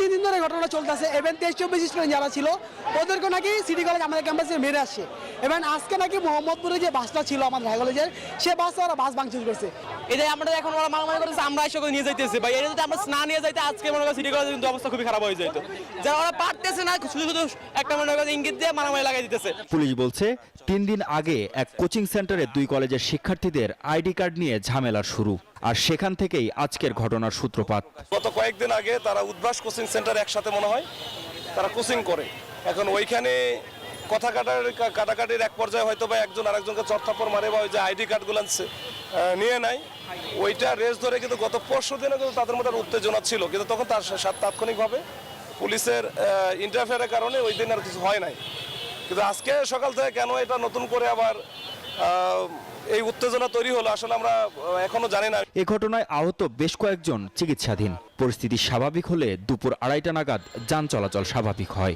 তিন দিন ধরে ঘটনা চলতেছে। এবং তেইশ চব্বিশ স্টুডেন্ট যারা ছিল ওদেরকে নাকি সিটি কলেজ আমাদের ক্যাম্পাসে মেরে আসছে। এবং আজকে নাকি মোহাম্মদপুরে যে বাসটা ছিল আমাদের হাই কলেজের সে বাসটা ওরা বাস ভাঙচুর করছে। এটাই আমরা এখন ওরা মারামারি করতেছে আমরা এসে নিয়ে যাইতেছি। ভাই এটা যদি আমরা না নিয়ে যাইতে আজকে মনে করি সিটি কলেজের কিন্তু অবস্থা খুবই খারাপ হয়ে যেত যারা ওরা পারতেছে না শুধু শুধু একটা মনে করি ইঙ্গিত দিয়ে মারামারি লাগাই দিতেছে। পুলিশ বলছে তিন দিন আগে এক কোচিং সেন্টারে দুই কলেজের শিক্ষার্থীদের আইডি কার্ড নিয়ে ঝামেলা শুরু। আর সেখান থেকেই আজকের ঘটনার সূত্রপাত। গত কয়েকদিন আগে তারা উদ্ভাস কোচিং সেন্টার একসাথে মনে হয়, তারা কোচিং করে। এখন ওইখানে কথা কাটার কাটাকাটির এক পর্যায়ে হয়তো বা একজন আরেকজনকে চটথাপ্পর মারে বা ওই যে আইডি কার্ডগুলো নিয়ে নেয় ওইটা রেস ধরে কিন্তু গত পরশু দিনে কিন্তু তাদের মধ্যে উত্তেজনা ছিল, কিন্তু তখন তার তাৎক্ষণিকভাবে পুলিশের ইন্টারফেয়ারের কারণে ওই দিন আর কিছু হয় নাই। কিন্তু আজকে সকাল থেকে কেন এটা নতুন করে আবার এই উত্তেজনা তৈরি হলো, আসলে আমরা এখনও জানি না। এ ঘটনায় আহত বেশ কয়েকজন চিকিৎসাধীন। পরিস্থিতি স্বাভাবিক হলে দুপুর আড়াইটা নাগাদ যান চলাচল স্বাভাবিক হয়।